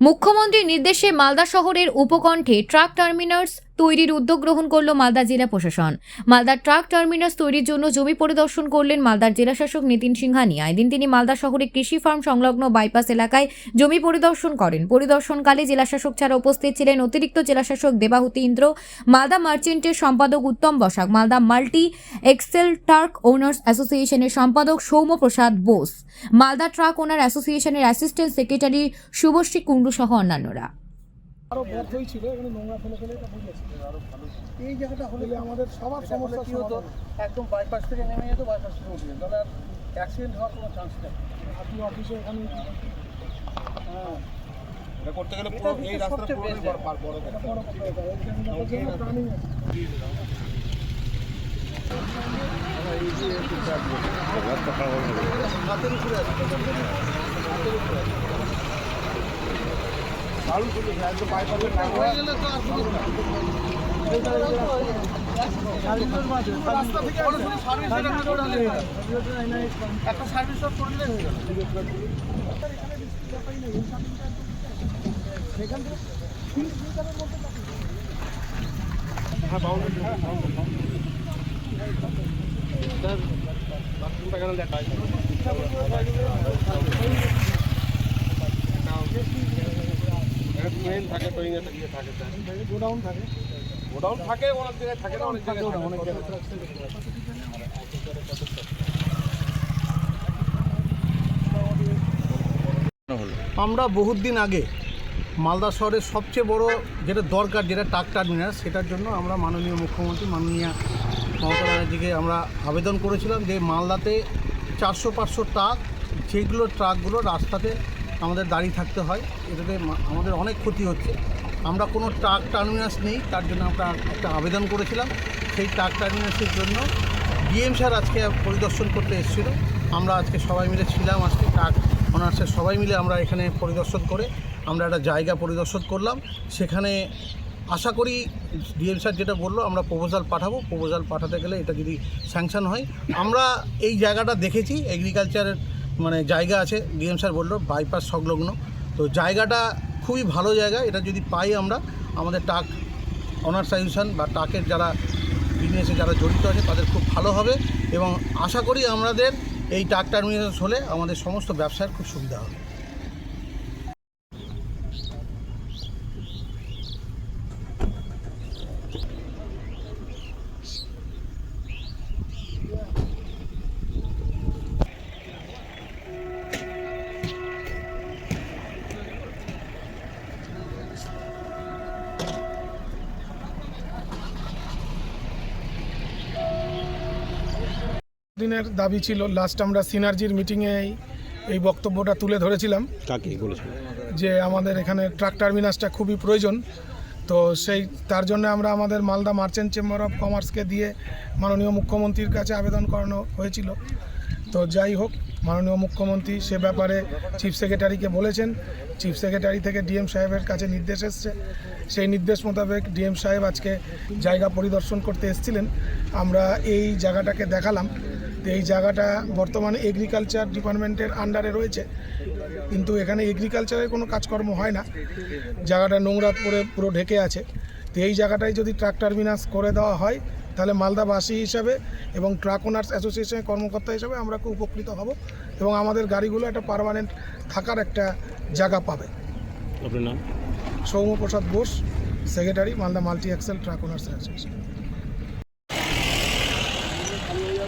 মুখ্যমন্ত্রীর নির্দেশে মালদা শহরের উপকণ্ঠে ট্রাক টার্মিনাস তৈরির উদ্যোগ গ্রহণ করল মালদা জেলা প্রশাসন। মালদার ট্রাক টার্মিনাস তৈরির জন্য জমি পরিদর্শন করলেন মালদার জেলাশাসক নিতিন সিংহানিয়া এদিন তিনি মালদা শহরে কৃষি ফার্ম সংলগ্ন বাইপাস এলাকায় জমি পরিদর্শন করেন। পরিদর্শনকালে জেলাশাসক ছাড়া উপস্থিত ছিলেন অতিরিক্ত জেলাশাসক দেবাহুতি ইন্দ্র, মালদা মার্চেন্টের সম্পাদক Uttam Basak, Malda multi axle truck owners অ্যাসোসিয়েশনের সম্পাদক সৌম্যপ্রসাদ বোস, মালদা ট্রাক ওনার অ্যাসোসিয়েশনের অ্যাসিস্ট্যান্ট সেক্রেটারি শুভশ্রী কুণ্ডু সহ অন্যান্যরা। আরও বদ্ধই ছিল এখানে নোংরা ফেলে ফেলে এটা বুঝেছি। এই জায়গাটা হলে আমাদের সবার সমস্যা কি হতো? একদম বাইপাস থেকে নেমে যেত বাইপাস থেকে উঠে যেত। তাহলে আর অ্যাক্সিডেন্ট হওয়ার কোনো চান্স নেই। আপনি অফিসে এখানে হ্যাঁ। করতে গেলে পুরো এই রাস্তাটা পার বড় বড় কথা আমাদের জন্য প্ল্যানিং আছে হাতের উপরে আছে দারুণ সুন্দর একদম বাইপাসের হয়ে গেলে তো আর কোনো রাস্তা থেকে সরাসরি সার্ভিস একটা সার্ভিস করে দিলে হয়ে গেল সেখান থেকে হ্যাঁ বাউন্ডারি হ্যাঁ বাথরুমটা কেন দেখা ট্রেন থাকে ট্রেন ইয়ে থাকে গোডাউন থাকে। গোডাউন থাকে অনেক জায়গায় থাকে না অনেক জায়গায় অনেক জায়গায় আমরা বহুত দিন আগে মালদা শহরের সবচেয়ে বড় যেটা দরকার যেটা ট্রাক টার্মিনাল সেটার জন্য আমরা মাননীয় মুখ্যমন্ত্রী মাননীয় মমতা ব্যানার্জিকে আমরা আবেদন করেছিলাম যে মালদাতে চারশো পাঁচশো ট্রাক যেগুলো ট্রাকগুলো রাস্তাতে আমাদের দাঁড়িয়ে থাকতে হয়। এটাতে আমাদের অনেক ক্ষতি হচ্ছে। আমরা কোনো ট্রাক টার্মিনাস নেই, তার জন্য আমরা একটা আবেদন করেছিলাম। সেই ট্রাক টার্মিনাসের জন্য ডিএম স্যার আজকে পরিদর্শন করতে এসেছিল। আমরা আজকে সবাই মিলে ছিলাম, আজকে ট্রাক অনার্সের সবাই মিলে আমরা এখানে পরিদর্শন করে আমরা একটা জায়গা পরিদর্শন করলাম। সেখানে আশা করি ডিএম স্যার যেটা বলল, আমরা প্রপোজাল পাঠাবো। প্রপোজাল পাঠাতে গেলে এটা যদি স্যাংশন হয়। আমরা এই জায়গাটা দেখেছি এগ্রিকালচারের মানে জায়গা আছে, ডিএম স্যার বলল বাইপাস সংলগ্ন। তো জায়গাটা খুবই ভালো জায়গা, এটা যদি পাই আমরা, আমাদের টাক অনার সাজেশন বা টাকের যারা বিজনেসে যারা জড়িত আছে, তাদের খুব ভালো হবে এবং আশা করি আমাদের এই টাক টার্মিনেশন হলে আমাদের সমস্ত ব্যবসার খুব সুবিধা হবে। দিনের দাবি ছিল লাস্ট আমরা সিনার্জির মিটিংয়ে এই বক্তব্যটা তুলে ধরেছিলাম। কাকে বলেছিল? যে আমাদের এখানে ট্রাক টার্মিনাসটা খুবই প্রয়োজন। তো সেই তার জন্য আমরা আমাদের মালদা মার্চেন্ট চেম্বার অফ কমার্সকে দিয়ে মাননীয় মুখ্যমন্ত্রীর কাছে আবেদন করানো হয়েছিল। তো যাই হোক মাননীয় মুখ্যমন্ত্রী সে ব্যাপারে চিফ সেক্রেটারিকে বলেছেন। চিফ সেক্রেটারি থেকে ডিএম সাহেবের কাছে নির্দেশ এসছে। সেই নির্দেশ মোতাবেক ডিএম সাহেব আজকে জায়গা পরিদর্শন করতে এসেছিলেন। আমরা এই জায়গাটাকে দেখালাম। এই জায়গাটা বর্তমানে এগ্রিকালচার ডিপার্টমেন্টের আন্ডারে রয়েছে। কিন্তু এখানে এগ্রিকালচারের কোনো কাজকর্ম হয় না। জায়গাটা নোংরা পড়ে পুরো ঢেকে আছে। তো এই জায়গাটায় যদি ট্রাক টার্মিনাস করে দেওয়া হয় তাহলে মালদাবাসী হিসাবে এবং ট্রাক ওনার্স অ্যাসোসিয়েশনের কর্মকর্তা হিসাবে আমরা খুব উপকৃত হব এবং আমাদের গাড়িগুলো একটা পার্মানেন্ট থাকার একটা জায়গা পাবে। Soumyaprasad Bose secretary Malda multi axle truck owners association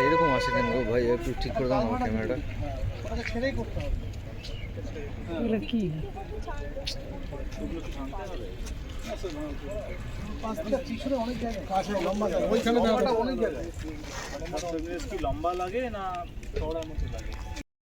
এরকম আসে কেন ভাই? একটু ঠিক করে দাও ক্যামেরাটা। ছেড়েই করতে হবে। কি? লম্বা লাগে না চড়ার মতো লাগে?